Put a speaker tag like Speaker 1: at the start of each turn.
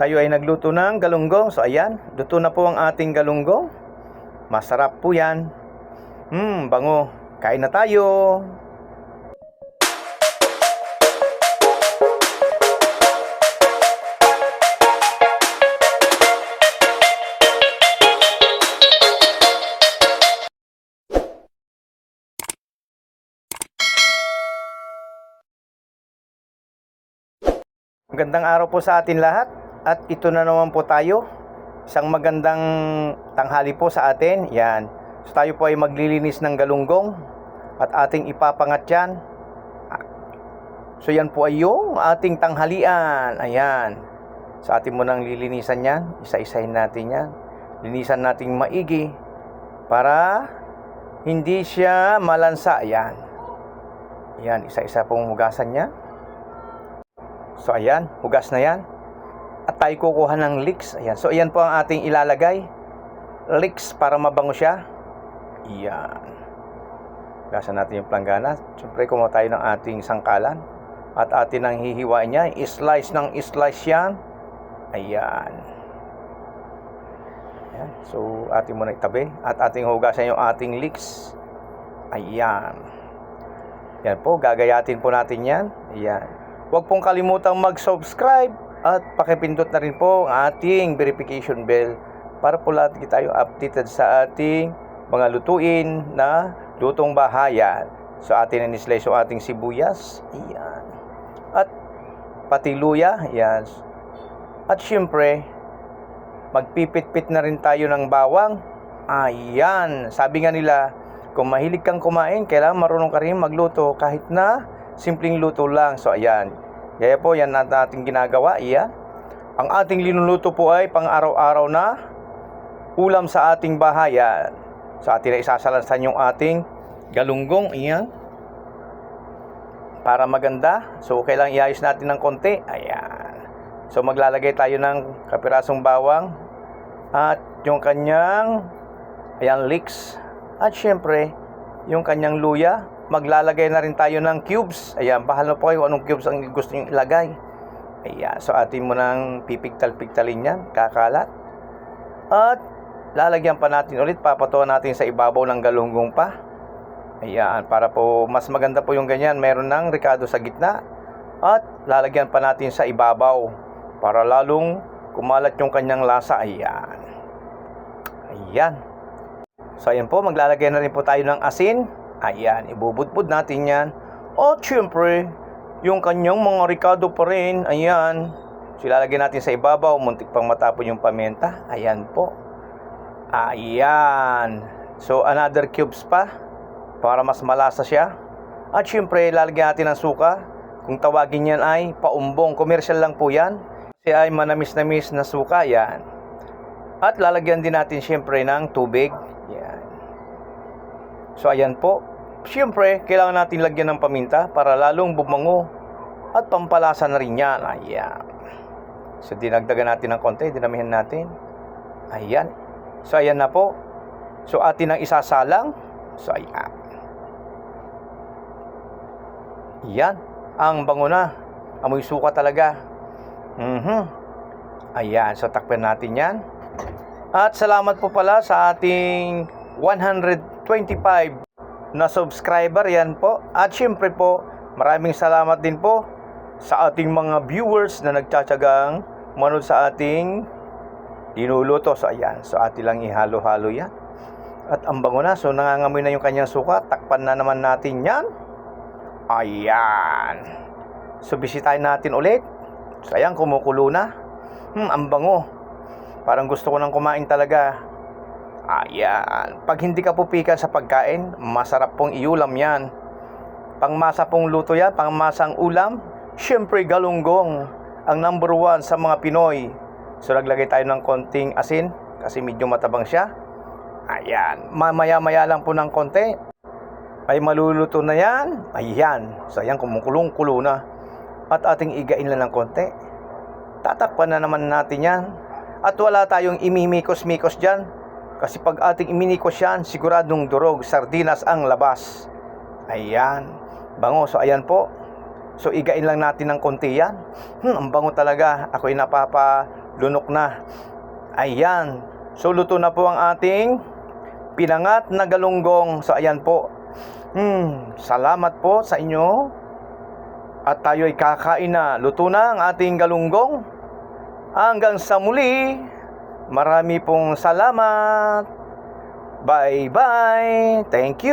Speaker 1: Tayo ay nagluto ng galunggong. So ayan, luto na po ang ating galunggong. Masarap po yan. Hmm, bango. Kain na tayo. Magandang araw po sa atin lahat at ito na naman po tayo. Isang magandang tanghali po sa atin. Yan. So tayo po ay maglilinis ng galunggong at ating ipapangat yan. So yan po ay yung ating tanghalian. Ayan. Sa atin mo nang lilinisan yan. Isa-isahin natin yan. Linisan nating maigi para hindi siya malansa. Ayan. Ayan. Isa-isa pong hugasan niya. So ayan, hugas na yan. At tayo kukuha ng leeks. Ayan. So ayan po ang ating ilalagay. Leeks para mabango siya. Ayan. Hugasan natin yung planggana. Siyempre kumuha tayo ng ating sangkalan. At atin ang hihiwain niya. I-slice ng i-slice yan. Ayan. Ayan. So atin muna itabi. At ating hugasan yung ating leeks. Ayan. Yan po, gagayatin po natin yan. Ayan. Huwag pong kalimutang mag-subscribe at pakipindot na rin po ang ating verification bell para po lahat tayo updated sa ating mga lutuin na lutong bahayan. So atin na-slice yung ating sibuyas. Ayan. At pati luya. Ayan. At syempre, magpipit-pit na rin tayo ng bawang. Ayan. Sabi nga nila, kung mahilig kang kumain, kailangan marunong ka rin magluto kahit na simpleng luto lang. So ayan. Kaya po yan ang ating ginagawa. Iyan. Ang ating linuluto po ay pang araw-araw na ulam sa ating bahayan. Sa atin na isasalansan yung ating galunggong. Iyan. Para maganda. So kailangan iayos natin ng konti. Ayan. So maglalagay tayo ng kapirasong bawang at yung kanyang ayan leeks at syempre yung kanyang luya maglalagay na rin tayo ng cubes. Ayan, bahala po kayo anong cubes ang gusto nyo ilagay. Ayan, so atin mo nang pipigtal-pigtalin yan, kakalat. At lalagyan pa natin ulit, papatuan natin sa ibabaw ng galunggong pa. Ayan, para po mas maganda po yung ganyan, meron ng ricado sa gitna. At lalagyan pa natin sa ibabaw para lalong kumalat yung kanyang lasa. Ayan. Ayan. So ayan po, maglalagay na rin po tayo ng asin. Ayan, ibubudbud natin yan. At syempre, yung kanyang mga ricado pa rin, ayan. So ilalagay natin sa ibabaw, muntik pang matapon yung pamenta. Ayan po. Ayan. So another cubes pa, para mas malasa siya. At syempre, lalagyan natin ng suka. Kung tawagin yan ay paumbong, commercial lang po yan. Kasi ay manamis-namis na suka, yan. At lalagyan din natin syempre ng tubig. Yan. So ayan po. Siyempre, kailangan natin lagyan ng paminta para lalong bumango at pampalasa na rin yan. Ayan. So dinagdagan natin ng konti, dinamihan natin. Ayan. So ayan na po. So atin ang isasalang. So ayan. Yan. Ang bango na. Amoy suka talaga. Mhm. Ayan. So takpan natin yan. At salamat po pala sa ating 125 na subscriber yan po. At syempre po, maraming salamat din po sa ating mga viewers na nagtsatsagang manood sa ating dinuluto. So ayan, so atin lang ihalo-halo yan. At ang bango na, so nangangamoy na yung kanyang suka. Takpan na naman natin yan. Ayan. So bisitahin natin ulit. So ayan, kumukulo na. Hmm, ang bango. Parang gusto ko nang kumain talaga. Ayan. Pag hindi ka pupikan sa pagkain, masarap pong iulam yan. Pangmasa pong luto yan, pangmasang ulam. Siyempre, galunggong. Ang number one sa mga Pinoy. So, naglagay tayo ng konting asin kasi medyo matabang siya. Ayan. Mamaya-maya lang po ng konti. Ay maluluto na yan. Ayan. So, ayan, kumukulong-kulo na. At ating igain lang ng konti. Tatakpan na naman natin yan. At wala tayong imimikos-mikos dyan kasi pag ating iminikos yan, siguradong durog, sardinas ang labas. Ayan. Bango. So, ayan po. So, igain lang natin ng konti yan. Hmm, ang bango talaga. Ako'y napapa lunok na. Ayan. So luto na po ang ating pinangat na galunggong. So ayan po. Hmm, salamat po sa inyo. At tayo ay kakain na. Luto na ang ating galunggong. Hanggang sa muli. Marami pong salamat. Bye-bye. Thank you.